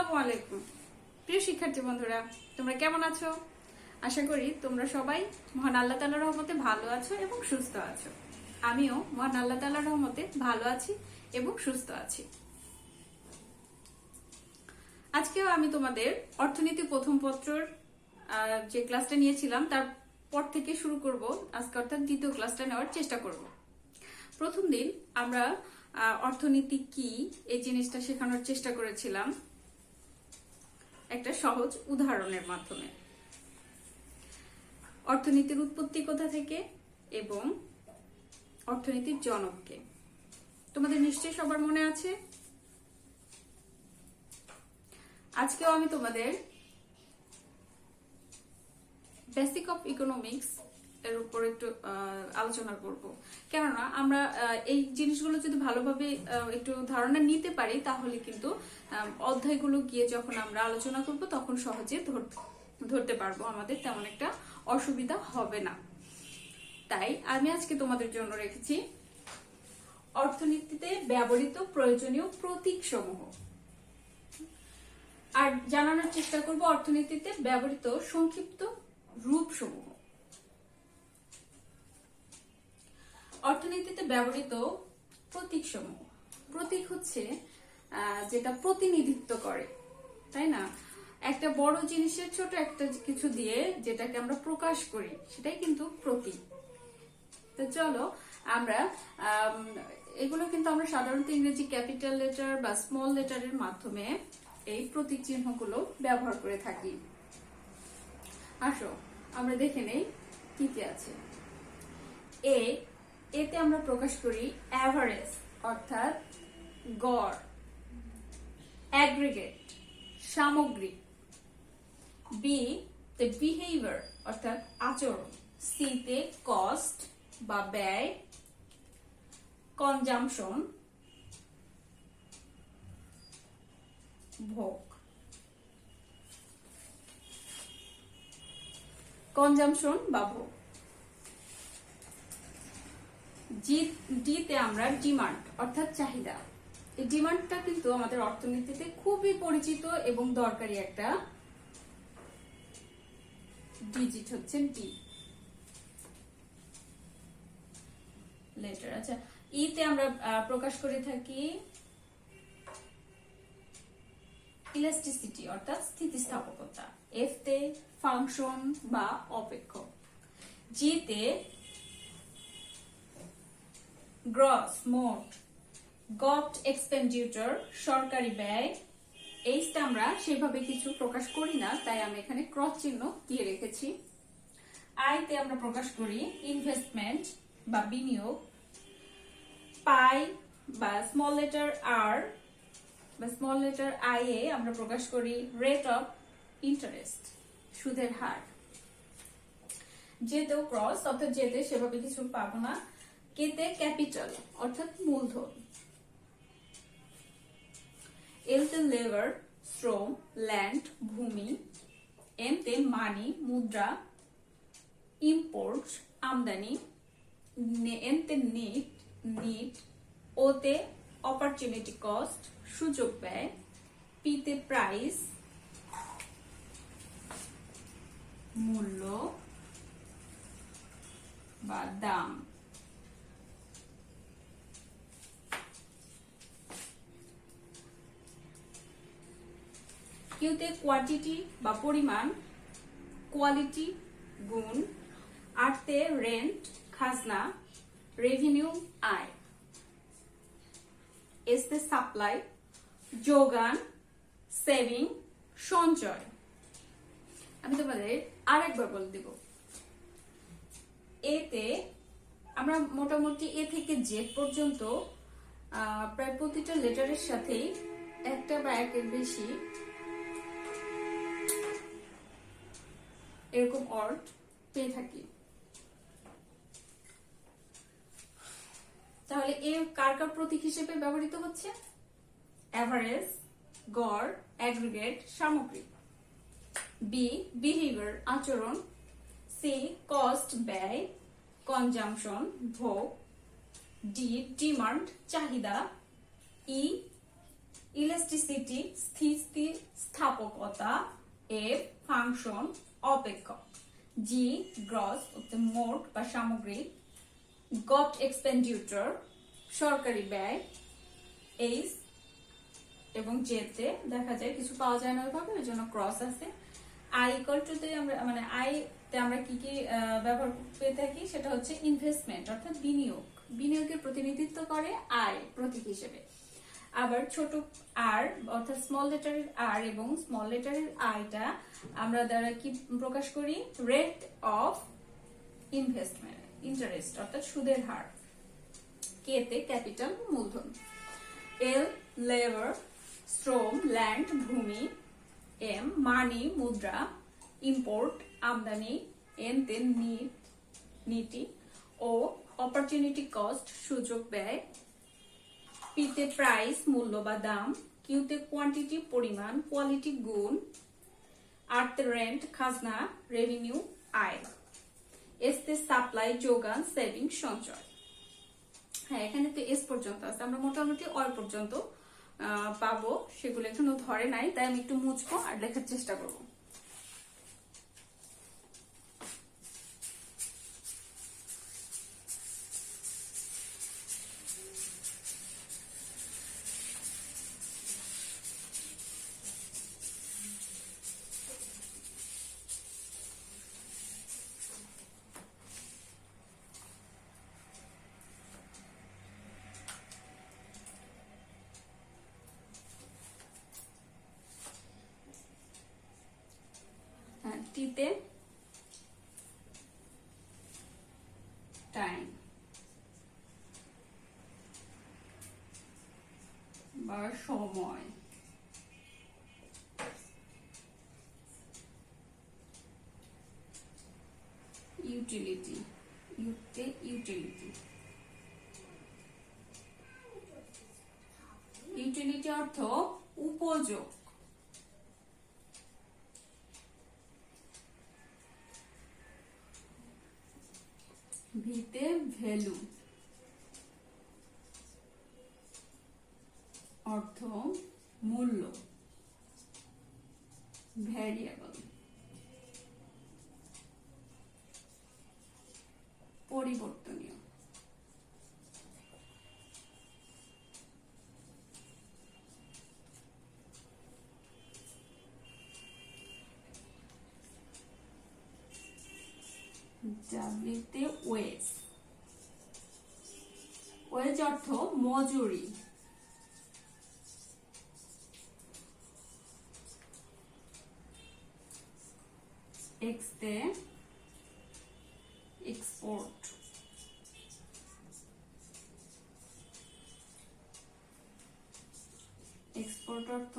আসসালামু আলাইকুম। প্রিয় শিক্ষার্থী বন্ধুরা, তোমরা কেমন আছো? আশা করি তোমরা সবাই মহান আল্লাহ তালার রহমতে ভালো আছো এবং সুস্থ আছো। আমিও মহান আল্লাহ রহমতে ভালো আছি এবং সুস্থ আছি। আজকেও আমি তোমাদের অর্থনীতি প্রথম পত্রর যে ক্লাসটা নিয়েছিলাম, তার পর থেকে শুরু করব। আজকে অর্থাৎ দ্বিতীয় ক্লাসটা নেওয়ার চেষ্টা করব। প্রথম দিন আমরা অর্থনীতি কি, এই জিনিসটা শেখানোর চেষ্টা করেছিলাম। একটা সহজ উদাহরণের মাধ্যমে। অর্থনীতির উৎপত্তি কোথা থেকে এবং অর্থনীতির জনককে? তোমাদের নিশ্চয়ই সবার মনে আছে? আজকেও আমি তোমাদের বেসিক অফ ইকোনমিক্স এর উপর একটু আলোচনা করব। কেননা আমরা এই জিনিসগুলো যদি ভালোভাবে একটু ধারণা নিতে পারি, তাহলে কিন্তু অধ্যায়গুলো গিয়ে যখন আমরা আলোচনা করব, তখন সহজে ধর- ধরতে পারব। আমাদের তেমন একটা অসুবিধা হবে না। তাই আমি আজকে তোমাদের জন্য রেখেছি অর্থনীতিতে ব্যবহৃত প্রয়োজনীয় প্রতীক সমূহ আর জানানোর চেষ্টা করব অর্থনীতিতে ব্যবহৃত সংক্ষিপ্ত রূপসমূহ। অর্থনীতিতে ব্যবহৃত প্রতীক সমূহ প্রতীক হচ্ছে যেটা প্রতিনিধিত্ব করে তাই না? একটা বড় জিনিসের ছোট একটা কিছু দিয়ে যেটাকে আমরা প্রকাশ করি সেটাই কিন্তু প্রতীক। তো চলো আমরা আম, এগুলো কিন্তু আমরা সাধারণত ইংরেজি ক্যাপিটাল লেটার বা স্মল লেটারের মাধ্যমে এই প্রতীক চিহ্নগুলো ব্যবহার করে থাকি। আসো আমরা দেখে নেই কি কি আছে। এ এতে আমরা প্রকাশ করি অ্যাভারেজ, অর্থাৎ গড়। অ্যাগ্রিগেট সামগ্রিক বি তে বিহেভিয়ার অর্থাৎ আচরণ। সি তে কস্ট বা ব্যয়। কনজামশন ভোগ। কনজামশন বা ভোগ। জি, ডিতে আমরা ডিমান্ড, অর্থাৎ চাহিদা। এই ডিমান্ডটা কিন্তু আমাদের অর্থনীতিতে খুবই পরিচিত এবং দরকারি একটা ডিজিট হচ্ছে ডি লেটার আচ্ছা ইতে আমরা প্রকাশ করে থাকি ইলাস্টিসিটি অর্থাৎ স্থিতিস্থাপকতা এফ তে ফাংশন বা অপেক্ষক। জি তে গ্রস, মোট গট এক্সপেন্ডিচার সরকারি ব্যয়। এইটা আমরা সেভাবে কিছু প্রকাশ করি না, তাই আমি এখানে ক্রস চিহ্ন দিয়ে রেখেছি। আইতে আমরা প্রকাশ করি ইনভেস্টমেন্ট বা বিনিয়োগ। পাই বা স্মল লেটার আর বা স্মল লেটার আই এ আমরা প্রকাশ করি রেট অফ ইন্টারেস্ট সুদের হার। যেতেও ক্রস অর্থাৎ যেতে সেভাবে কিছু পাবো না। কেতে ক্যাপিটাল, অর্থাৎ মূলধন। এলতে লেবার, শ্রম, ল্যান্ড, ভূমি। এমতে মানি, মুদ্রা। ইম্পোর্ট, আমদানি। এমতে নিট নিট। ওতে অপরচুনিটি কস্ট, সুযোগ ব্যয়। পিতে প্রাইস। মূল্য বা দাম। কিউতে কোয়ান্টিটি বা পরিমাণ কোয়ালিটি গুণ আটতে রেন্ট খাজনা রেভিনিউ আয়। এসতে সাপ্লাই যোগান সেভিং সঞ্চয়। আমি তোমাদের আরেকবার বলে দেব। এতে আমরা মোটামুটি এ থেকে জেড পর্যন্ত প্রায় প্রতিটা লেটারের সাথেই একটা বা একের বেশি এরকম অর্ড পেয়ে থাকি। তাহলে এ কার কার প্রতীক হিসেবে ব্যবহৃত হচ্ছে? অ্যাভারেজ গড় অ্যাগ্রিগেট সামগ্রিক বি বিহেভিয়ার আচরণ সি কস্ট ব্যয় কনজামশন ভোগ ডি ডিমান্ড চাহিদা ই ইলাস্টিসিটি স্থিতি স্থাপকতা এফ ফাংশন অপেক্ষক। জি গ্রস মোট বা সামগ্রিক গট এক্সপেন্ডিউটর সরকারি ব্যয়। এইচ এবং জেতে দেখা যায় কিছু পাওয়া যায় না ওইভাবে, ওই জন্য ক্রস আছে। আই ইকুয়াল টু আমরা মানে আই তে আমরা কি কি ব্যবহার পেয়ে থাকি, সেটা হচ্ছে ইনভেস্টমেন্ট অর্থাৎ বিনিয়োগ। বিনিয়োগের প্রতিনিধিত্ব করে আয় প্রতীক হিসেবে। আবার ছোট আর অর্থাৎ স্মল লেটারের আর এবং স্মল লেটারের আইটা আমরা দ্বারা কি প্রকাশ করি? রেট অফ ইনভেস্টমেন্ট ইন্টারেস্ট অর্থাৎ সুদের হার। কে তে ক্যাপিটাল মূলধন। এল লেবার শ্রম ল্যান্ড ভূমি। এম মানি মুদ্রা। ইম্পোর্ট আমদানি। এন তে নিট নীতি। ও অপরচুনিটি কস্ট সুযোগ ব্যয়। পিতে প্রাইস মূল্য বা দাম কিউতে কোয়ান্টিটি পরিমাণ কোয়ালিটি গুণ আরতে রেন্ট খাজনা রেভিনিউ আয়। এসতে সাপ্লাই যোগান সেভিং সঞ্চয়। হ্যাঁ এখানে তো এস পর্যন্ত আছে। আমরা মোটামুটি অল পর্যন্ত পাবো। সেগুলো এখনও ধরে নাই, তাই আমি একটু মুছবো আর লেখার চেষ্টা করব। টিতে টাইম বা সময় ইউটিলিটি ইউতে ইউটিলিটি ইউটিলিটি অর্থ উপযোগ ভ্যালু। অর্থ মূল্য। ভ্যারিয়েবল। মজুরি। এক্সতে এক্সপোর্ট এক্সপোর্ট অর্থ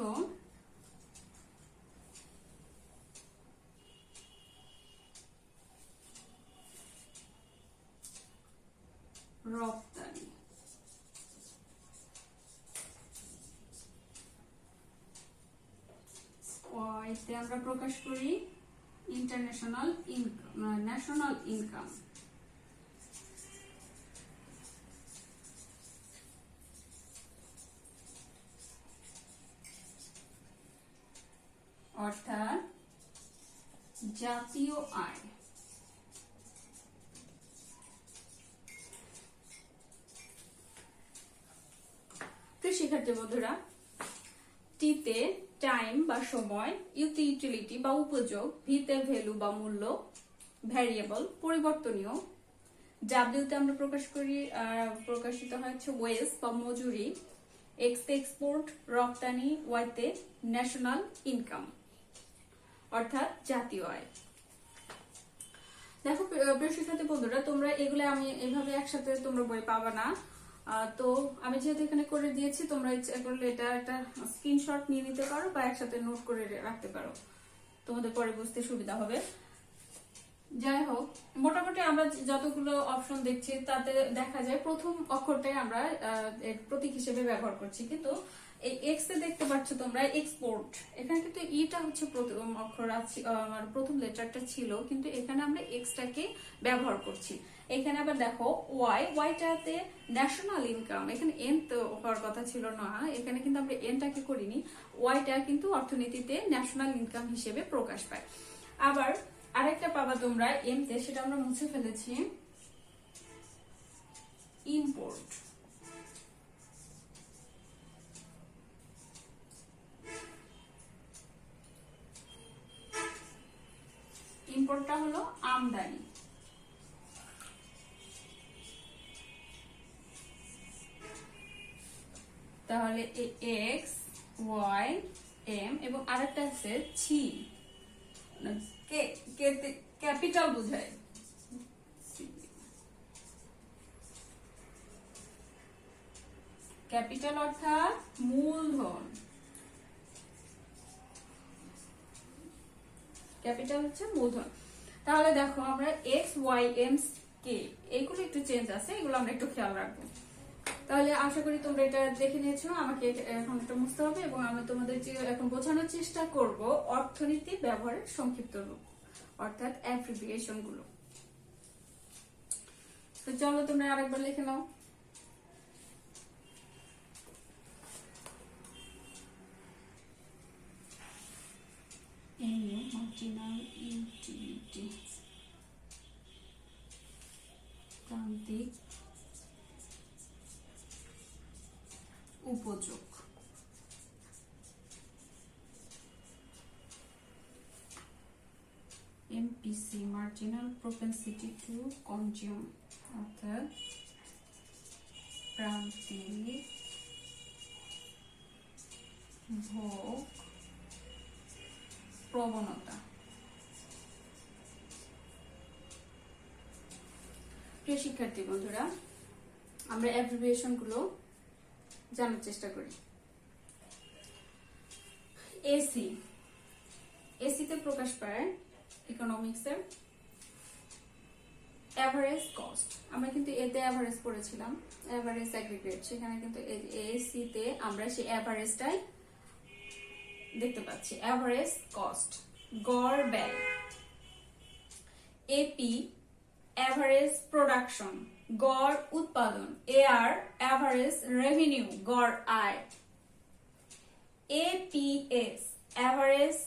রপ্তানি এতে আমরা প্রকাশ করি ইন্টারন্যাশনাল ইনকাম ন্যাশনাল ইনকাম অর্থাৎ জাতীয় আয়। শিক্ষার্থী বন্ধুরা টিতে টাইম বা সময় ইউতে ইউটিলিটি বা উপযোগ, ভিতে ভ্যালু বা মূল্য ভ্যারিয়েবল পরিবর্তনীয়। ডাব্লিউতে আমরা প্রকাশ করি প্রকাশিত হচ্ছে ওয়েস বা মজুরি এক্স এক্সপোর্ট রপ্তানি ওয়াইতে ন্যাশনাল ইনকাম অর্থাৎ জাতীয় আয়। দেখো প্রিয় শিক্ষার্থী বন্ধুরা, তোমরা এগুলো আমি এভাবে একসাথে তোমরা বই পাবা না। তো আমি যেহেতু এখানে করে দিয়েছি, তোমরা ইচ্ছা করলে এটা একটা স্ক্রিনশট নিয়ে নিতে পারো বা একসাথে নোট করে রাখতে পারো। তোমাদের পরে বুঝতে সুবিধা হবে। যাই হোক, মোটামুটি আমরা যতগুলো অপশন দেখছি, তাতে দেখা যায় প্রথম অক্ষরটাই আমরা প্রতীক হিসেবে ব্যবহার করছি। কিন্তু এই এক্স এ দেখতে পাচ্ছ তোমরা এক্সপোর্ট এখানে কিন্তু ইটা হচ্ছে প্রথম অক্ষর আমার প্রথম লেটারটা ছিল, কিন্তু এখানে আমরা এক্সটাকে ব্যবহার করছি। এখানে আবার দেখো ওয়াই ওয়াইটাতে ন্যাশনাল ইনকাম এখানে এন তো হওয়ার কথা ছিল না, এখানে কিন্তু আমরা এনটাকে করিনি। ওয়াইটা কিন্তু অর্থনীতিতে ন্যাশনাল ইনকাম হিসেবে প্রকাশ পায়। আবার আরেকটা পাবা তোমরা, এমতে, সেটা আমরা মুছে ফেলেছি। ইম্পোর্ট ইম্পোর্টটা হলো আমদানি। তাহলে এক্স, ওয়াই, এম, এবং আরেকটা আছে ছি। ক্যাপিটাল বোঝায় ক্যাপিটাল অর্থাৎ মূলধন। ক্যাপিটাল হচ্ছে মূলধন। তাহলে দেখো আমরা এক্স ওয়াই এম কে এইগুলো একটু চেঞ্জ আছে, এগুলো আমরা একটু খেয়াল রাখব। তাহলে আশা করি তোমরা এটা দেখে নিয়েছো। আমাকে এখন এটা বুঝতে হবে এবং আমি তোমাদের এখন বোঝানোর চেষ্টা করব অর্থনীতি ব্যবহারের সংক্ষিপ্ত রূপ, অর্থাৎ অ্যাপ্রিভিয়েশনগুলো। তো চলো তোমরা আরেকবার লিখে নাও। উপযোগ MPC marginal propensity to consume অর্থাৎ প্রান্তিক ভোগ, প্রবণতা। প্রিয় শিক্ষার্থী বন্ধুরা, আমরা অ্যাব্রিভিয়েশনগুলো জানার চেষ্টা করি। এসি এসিতে প্রকাশ পায় ইকোনমিক্সের অ্যাভারেজ কস্ট আমরা কিন্তু এতে অ্যাভারেজ পড়েছিলাম অ্যাভারেজ অ্যাগ্রিগেট সেখানে কিন্তু এসিতে আমরা সেই অ্যাভারেজটাই দেখতে পাচ্ছি। অ্যাভারেজ কস্ট গড় ব্যয়। এপি অ্যাভারেজ প্রোডাকশন গড় উৎপাদন এআর অ্যাভারেজ রেভিনিউ গড় আয়। APS average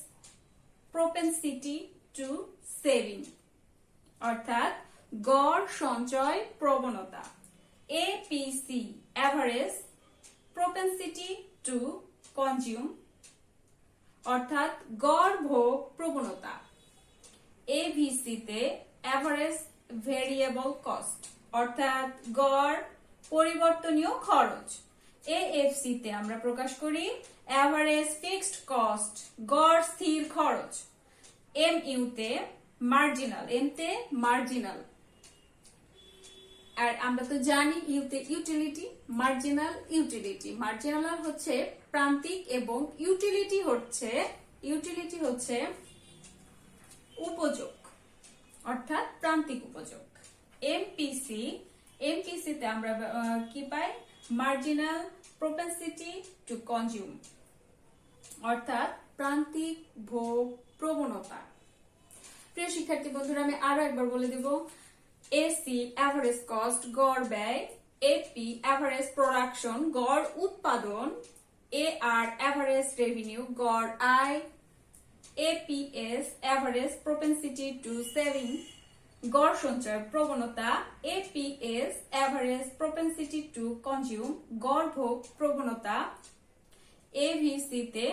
propensity to saving অর্থাৎ গড় সঞ্চয় প্রবণতা। APC average propensity to consume অর্থাৎ গড় ভোগ প্রবণতা। এভিসিতে অ্যাভারেজ ভেরিয়েবল কস্ট অর্থাৎ গড়, পরিবর্তনীয় খরচ। এএফসিতে আমরা প্রকাশ করি অ্যাভারেজ ফিক্সড কস্ট গড় স্থির খরচ। এম ইউতে মার্জিনাল এমতে মার্জিনাল আর আমরা তো জানি ইউতে ইউটিলিটি মার্জিনাল ইউটিলিটি মার্জিনাল হচ্ছে প্রান্তিক এবং ইউটিলিটি হচ্ছে ইউটিলিটি হচ্ছে উপযোগ, অর্থাৎ প্রান্তিক উপযোগ। এমপিসি এমপিসি তে আমরা কি পাই? মার্জিনাল প্রোপেন্সিটি টু কনজিউম অর্থাৎ প্রান্তিক ভোগ প্রবণতা। প্রিয় শিক্ষার্থী বন্ধুরা, আমি আরও একবার বলে দেব। এসি অ্যাভারেজ কস্ট গড় ব্যয়। এপি অ্যাভারেজ প্রোডাকশন গড় উৎপাদন। এ আর অ্যাভারেজ রেভিনিউ গড় আয়। APS average propensity to saving গড় সঞ্চয় প্রবণতা APS average propensity to consume গড় ভোগ প্রবণতা এভিসিতে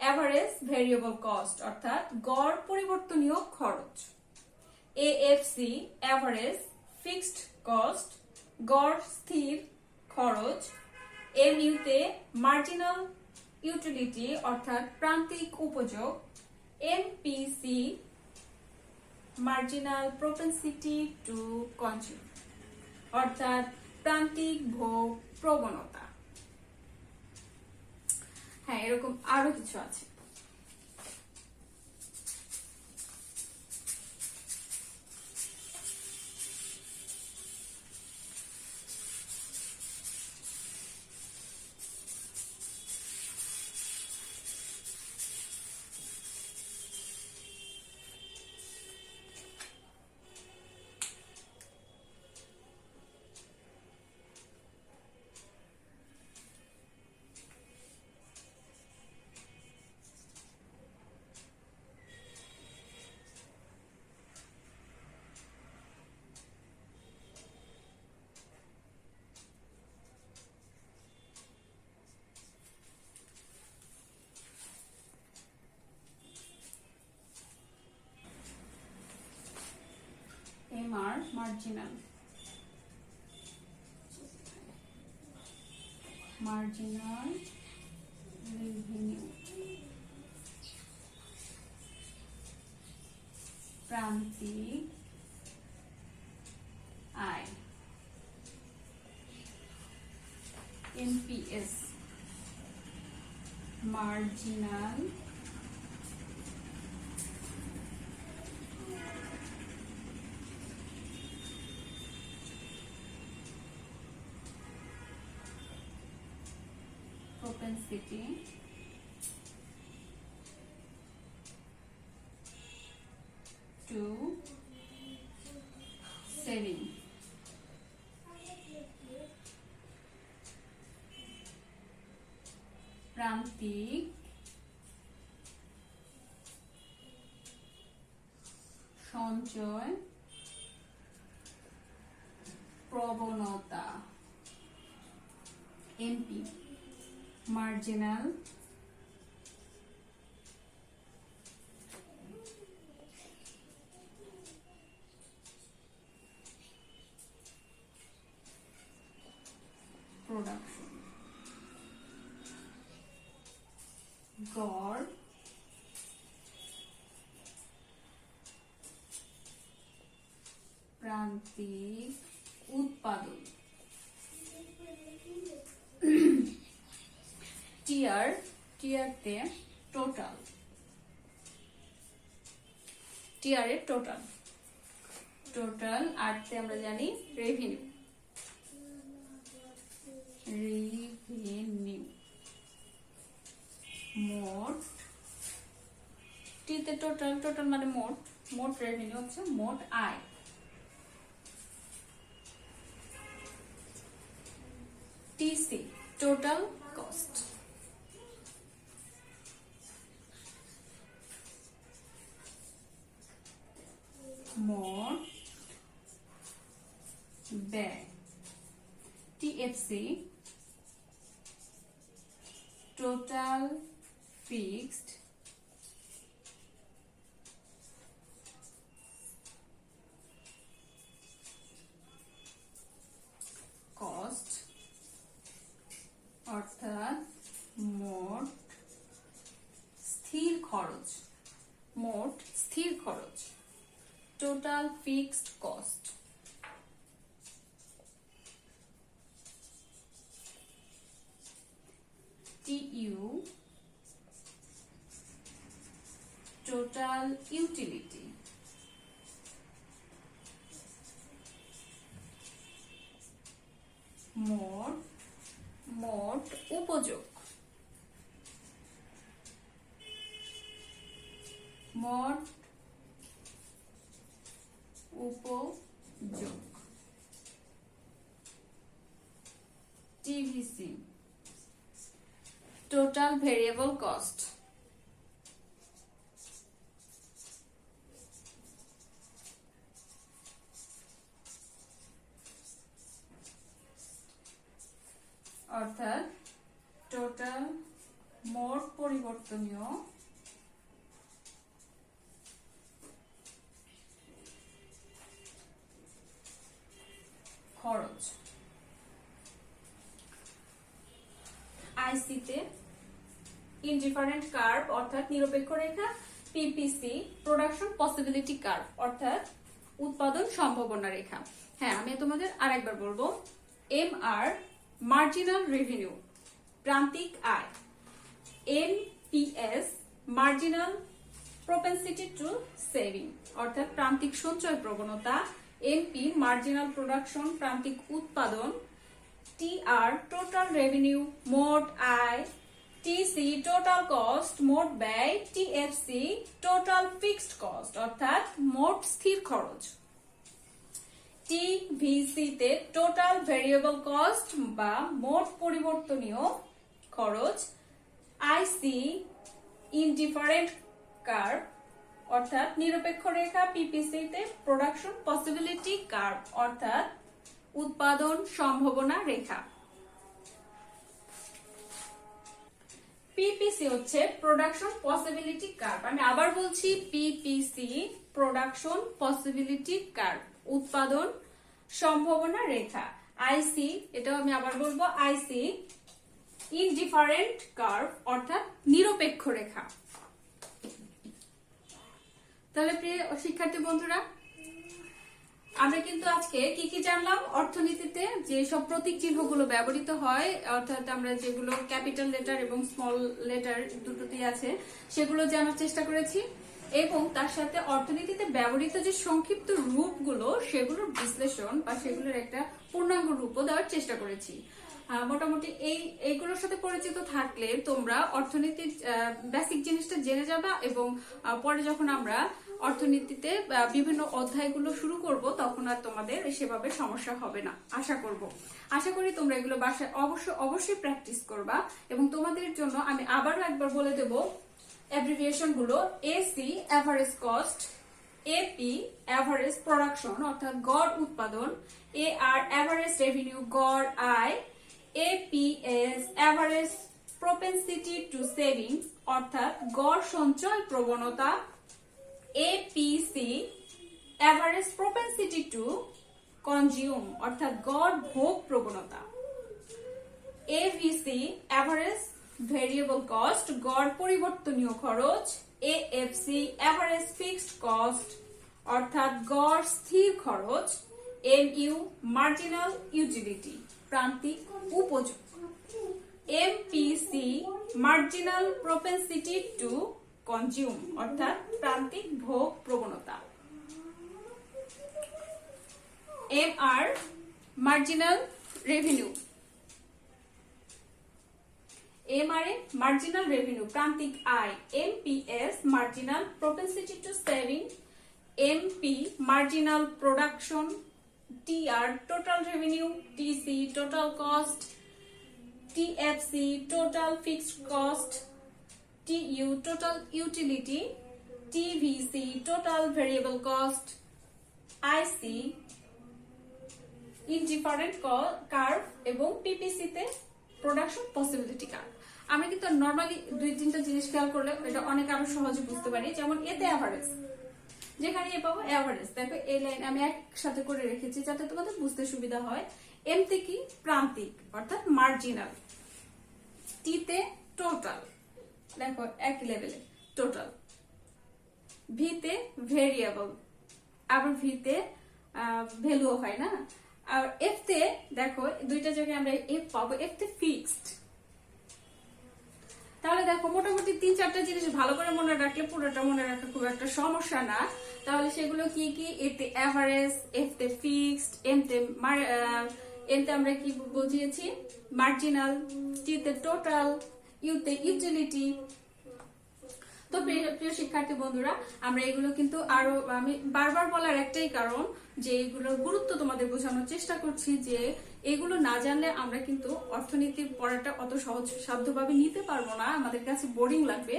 অ্যাভারেজ ভেরিয়েবল কস্ট অর্থাৎ গড় পরিবর্তনীয় খরচ এএফসি অ্যাভারেজ ফিক্সড কস্ট গড় স্থির খরচ এমইউতে মার্জিনাল ইউটিলিটি অর্থাৎ প্রান্তিক উপযোগ MPC marginal propensity to consume অর্থাৎ প্রান্তিক ভোগ প্রবণতা। হ্যাঁ এরকম আরও কিছু আছে। মার্জিনাল মার্জিনাল রেভিনিউ প্রান্তিক আয় এনপিএস মার্জিনাল প্রান্তিক সঞ্চয় প্রবণতা এমপি marginal টোটাল। টোটাল আরতে আমরা জানি রেভিনিউ রেভিনিউ মোট। টিতে টোটাল টোটাল মানে মোট। মোট রেভিনিউ হচ্ছে মোট আয়। Total fixed cost TVC total variable cost. অর্থাৎ টোটাল মোট পরিবর্তনীয় খরচ। আইসিতে ইনডিফারেন্ট কার্ভ অর্থাৎ নিরপেক্ষ রেখা পিপিসি প্রোডাকশন পসিবিলিটি কার্ভ অর্থাৎ উৎপাদন সম্ভাবনা রেখা। হ্যাঁ আমি তোমাদের আরেকবার বলব এম আর মার্জিনাল রেভিনিউ প্রান্তিক আয়। M PS marginal propensity to saving অর্থাৎ প্রান্তিক সঞ্চয় প্রবণতা। এমপি মার্জিনাল প্রোডাকশন প্রান্তিক উৎপাদন টিআর টোটাল রেভিনিউ মোট আয় টিসি টোটাল কস্ট মোট ব্যয় টিএফসি টোটাল ফিক্সড কস্ট অর্থাৎ মোট স্থির খরচ। টিভিসি তে টোটাল ভেরিয়েবল কস্ট বা মোট পরিবর্তনীয় খরচ আইসি ইনডিফারেন্ট কার্ভ অর্থাৎ নিরপেক্ষ রেখা পিপিসি তে প্রোডাকশন পসিবিলিটি কার্ভ অর্থাৎ উৎপাদন সম্ভাবনা রেখা। পিপিসি হচ্ছে প্রোডাকশন পসিবিলিটি কার্ভ আমি আবার বলছি পিপিসি প্রোডাকশন পসিবিলিটি কার্ভ উৎপাদন সম্ভাবনা রেখা। আইসি এটাও আমি আবার বলব আইসি ইনডিফারেন্ট কার্ভ অর্থাৎ নিরপেক্ষ রেখা। তাহলে প্রিয় শিক্ষার্থী বন্ধুরা আমরা কিন্তু আজকে কি কি জানলাম? অর্থনীতিতে যে সব প্রতীক চিহ্নগুলো ব্যবহৃত হয়, অর্থাৎ আমরা যেগুলো ক্যাপিটাল লেটার এবং স্মল লেটার দুটোতেই আছে, সেগুলো জানার চেষ্টা করেছি। এবং তার সাথে অর্থনীতিতে ব্যবহৃত যে সংক্ষিপ্ত রূপগুলো, সেগুলোর বিশ্লেষণ বা সেগুলোর একটা পূর্ণাঙ্গ রূপও দেওয়ার চেষ্টা করেছি। মোটামুটি এই, এইগুলোর সাথে পরিচিত থাকলে তোমরা অর্থনীতির বেসিক জিনিসটা জেনে যাবা এবং পরে যখন আমরা অর্থনীতিতে বিভিন্ন অধ্যায়গুলো শুরু করব, তখন আর তোমাদের সেভাবে সমস্যা হবে না। আশা করব। আশা করি তোমরা এগুলো বাসায় অবশ্য, অবশ্যই প্র্যাকটিস করবা এবং তোমাদের জন্য আমি আবারও একবার বলে দেব অ্যাব্রিভিয়েশনগুলো AC average cost AP average production অর্থাৎ গড় উৎপাদন এ আর অ্যাভারেজ রেভিনিউ গড় আয় APS average propensity to saving অর্থাৎ গড় সঞ্চয় প্রবণতা APC average propensity to consume অর্থাৎ গড় ভোগ প্রবণতা। এভিসি অ্যাভারেজ ভেরিয়েবল কস্ট গড় পরিবর্তনীয় খরচ। এএফসি অ্যাভারেজ ফিক্সড কস্ট অর্থাৎ গড় স্থির খরচ। এমইউ মার্জিনাল ইউটিলিটি প্রান্তিক উপযোগ। MPC marginal propensity to consume অর্থাৎ প্রান্তিক ভোগ প্রবণতা। M R marginal revenue MRA marginal revenue প্রান্তিক আয়। MPS marginal propensity to saving MP marginal production TR total revenue TC total cost TFC total fixed cost TU total utility, TVC total variable cost, IC indifferent curve এবং PPC তে production possibility curve. আমরা কিন্তু normally দুই তিনটা জিনিস খেয়াল করলে এটা অনেক আরও সহজে বুঝতে পারি। যেমন এতে অ্যাভারেজ যেখানে এ পাবো অ্যাভারেজ দেখো এই লাইন আমি একসাথে করে রেখেছি যাতে তোমাদের বুঝতে সুবিধা হয়। এম তে কি? প্রান্তিক অর্থাৎ মার্জিনাল টিতে টোটাল দেখো এক লেভেলে টোটাল ভিতে ভেরিয়েবল আবার ভিতে ভ্যালুও হয় না? আর এফ তে দেখো, দুইটা জায়গায় আমরা এফ পাবো। এফ তে ফিক্সড তাহলে দেখো, মোটামুটি তিন চারটা জিনিস ভালো করে মনে রাখলে পুরোটা মনে রাখা খুব একটা সমস্যা না। তাহলে সেগুলো কি কি? এতে অ্যাভারেজ এফ তে ফিক্সড এম তে এম তে আমরা কি বুঝিয়েছি? মার্জিনাল টি তে টোটাল ইউতে ইউটিলিটি তো প্রিয় শিক্ষার্থী বন্ধুরা, আমরা এগুলো কিন্তু আরও, আমি বারবার বলার একটাই কারণ যে এগুলোর গুরুত্ব তোমাদের বোঝানোর চেষ্টা করছি যে এগুলো না জানলে আমরা কিন্তু অর্থনীতির পড়াটা অত সহজ সাধ্যভাবে নিতে পারব না। আমাদের কাছে বোরিং লাগবে।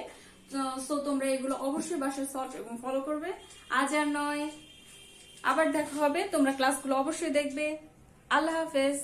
সো তোমরা এগুলো অবশ্যই বাসায় সল্ভ এবং ফলো করবে। আজ আর নয়। আবার দেখা হবে। তোমরা ক্লাসগুলো অবশ্যই দেখবে। আল্লাহ হাফেজ।